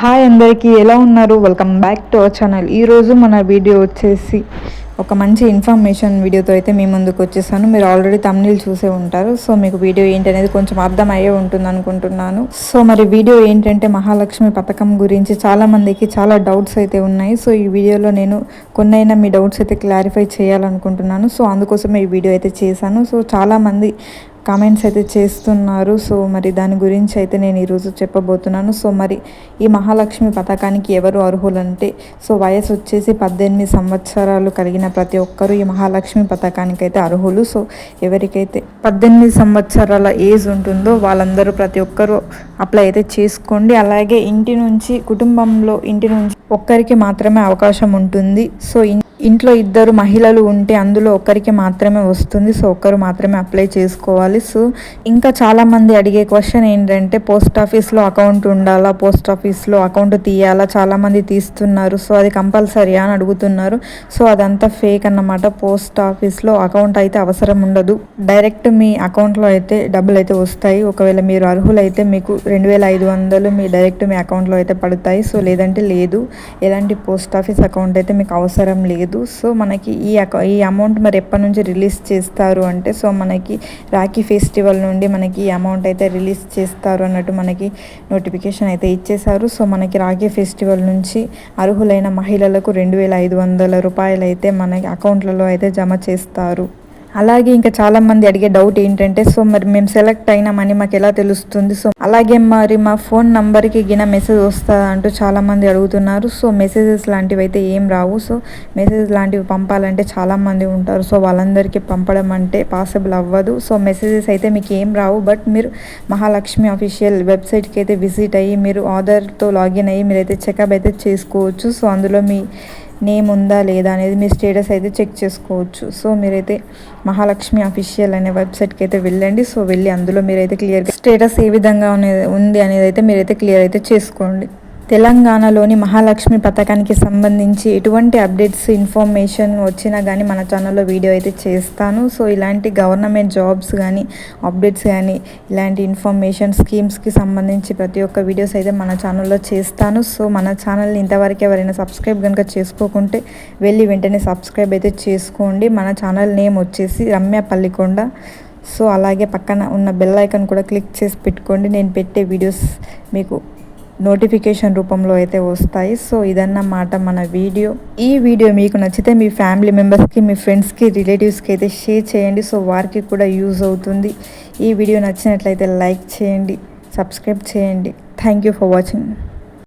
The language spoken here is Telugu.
హాయ్ అందరికీ ఎలా ఉన్నారు? Welcome back to our channel ఈరోజు మన వీడియో వచ్చేసి ఒక మంచి ఇన్ఫర్మేషన్ వీడియోతో అయితే మీ ముందుకు వచ్చేసాను. మీరు ఆల్రెడీ తమిళ చూసే ఉంటారు. సో మీకు వీడియో ఏంటి అనేది కొంచెం అర్థం అయ్యే ఉంటుంది అనుకుంటున్నాను సో మరి వీడియో ఏంటంటే మహాలక్ష్మి పథకం గురించి చాలామందికి చాలా డౌట్స్ అయితే ఉన్నాయి. సో ఈ వీడియోలో నేను కొన్నైనా మీ డౌట్స్ అయితే క్లారిఫై చేయాలనుకుంటున్నాను. సో అందుకోసమే ఈ వీడియో అయితే చేశాను. సో చాలామంది కామెంట్స్ అయితే చేస్తున్నారు. సో మరి దాని గురించి అయితే నేను ఈరోజు చెప్పబోతున్నాను. సో మరి ఈ మహాలక్ష్మి పథకానికి ఎవరు అర్హులంటే సో వయసు వచ్చేసి పద్దెనిమిది సంవత్సరాలు కలిగిన ప్రతి ఒక్కరూ ఈ మహాలక్ష్మి పథకానికి అయితే అర్హులు. సో ఎవరికైతే పద్దెనిమిది సంవత్సరాల ఏజ్ ఉంటుందో వాళ్ళందరూ ప్రతి ఒక్కరూ అప్లై అయితే చేసుకోండి. అలాగే ఇంటి నుంచి కుటుంబంలో ఇంటి నుంచి ఒక్కరికి మాత్రమే అవకాశం ఉంటుంది. సో ఇంట్లో ఇద్దరు మహిళలు ఉంటే అందులో ఒకరికి మాత్రమే వస్తుంది. సో ఒక్కరు మాత్రమే అప్లై చేసుకోవాలి. సో ఇంకా చాలామంది అడిగే క్వశ్చన్ ఏంటంటే పోస్ట్ ఆఫీస్లో అకౌంట్ ఉండాలా? పోస్ట్ ఆఫీస్లో అకౌంట్ తీయాలా? చాలామంది తీస్తున్నారు. సో అది కంపల్సరీ అని అడుగుతున్నారు. సో అదంతా ఫేక్ అన్నమాట. పోస్ట్ ఆఫీస్లో అకౌంట్ అయితే అవసరం ఉండదు. డైరెక్ట్ మీ అకౌంట్లో అయితే డబ్బులు అయితే వస్తాయి. ఒకవేళ మీరు అర్హులైతే మీకు రెండు వేల ఐదు వందలు మీ డైరెక్ట్ మీ అకౌంట్లో అయితే పడతాయి. సో లేదంటే లేదు. ఎలాంటి పోస్ట్ ఆఫీస్ అకౌంట్ అయితే మీకు అవసరం లేదు. లేదు. సో మనకి ఈ ఈ అమౌంట్ మరి ఎప్పటి నుంచి రిలీజ్ చేస్తారు అంటే సో మనకి రాఖీ ఫెస్టివల్ నుండి మనకి ఈ అమౌంట్ అయితే రిలీజ్ చేస్తారు అన్నట్టు మనకి నోటిఫికేషన్ అయితే ఇచ్చేశారు. సో మనకి రాఖీ ఫెస్టివల్ నుంచి అర్హులైన మహిళలకు రెండు వేల ఐదు వందల రూపాయలు అయితే మనకి అకౌంట్లలో అయితే జమ చేస్తారు. అలాగే ఇంకా చాలా మంది అడిగే డౌట్ ఏంటంటే సో మరి మేము సెలెక్ట్ అయినామని మాకు ఎలా తెలుస్తుంది? సో అలాగే మరి మా ఫోన్ నంబర్కి గిన మెసేజ్ వస్తుందా అంటూ చాలా మంది అడుగుతున్నారు. సో మెసేజెస్ లాంటివి అయితే ఏం రావు. సో మెసేజ్ లాంటివి పంపాలంటే చాలా మంది ఉంటారు. సో వాళ్ళందరికీ పంపడం అంటే పాసిబుల్ అవ్వదు. సో మెసేజెస్ అయితే మీకు ఏం రావు. బట్ మీరు మహాలక్ష్మి అఫీషియల్ వెబ్సైట్కి అయితే విజిట్ అయ్యి మీరు ఆర్డర్తో లాగిన్ అయ్యి మీరైతే చెకప్ అయితే చేసుకోవచ్చు. సో అందులో మీ నేమ్ ఉందా లేదా అనేది మీ స్టేటస్ అయితే చెక్ చేసుకోవచ్చు. సో మీరైతే మహాలక్ష్మి అఫీషియల్ అనే వెబ్సైట్కి అయితే వెళ్ళండి. సో వెళ్ళి అందులో మీరైతే క్లియర్గా స్టేటస్ ఏ విధంగా ఉంది అనేది అయితే మీరైతే క్లియర్ అయితే చేసుకోండి. తెలంగాణలోని మహాలక్ష్మి పథకానికి సంబంధించి ఎటువంటి అప్డేట్స్ ఇన్ఫర్మేషన్ వచ్చినా కానీ మన ఛానల్లో వీడియో అయితే చేస్తాను. సో ఇలాంటి గవర్నమెంట్ జాబ్స్ కానీ అప్డేట్స్ కానీ ఇలాంటి ఇన్ఫర్మేషన్ స్కీమ్స్కి సంబంధించి ప్రతి ఒక్క వీడియోస్ అయితే మన ఛానల్లో చేస్తాను. సో మన ఛానల్ని ఇంతవరకు ఎవరైనా సబ్స్క్రైబ్ కనుక చేసుకోకుంటే వెళ్ళి వెంటనే సబ్స్క్రైబ్ అయితే చేసుకోండి. మన ఛానల్ నేమ్ వచ్చేసి రమ్య పల్లికొండ. సో అలాగే పక్కన ఉన్న బెల్ ఐకన్ కూడా క్లిక్ చేసి పెట్టుకోండి. నేను పెట్టే వీడియోస్ మీకు నోటిఫికేషన్ రూపంలో అయితే వస్తాయి. సో ఇదన్నమాట మన వీడియో. ఈ వీడియో మీకు నచ్చితే మీ ఫ్యామిలీ మెంబర్స్కి మీ ఫ్రెండ్స్కి రిలేటివ్స్కి అయితే షేర్ చేయండి. సో వారికి కూడా యూజ్ అవుతుంది. ఈ వీడియో నచ్చినట్లయితే లైక్ చేయండి సబ్స్క్రైబ్ చేయండి. Thank you for watching.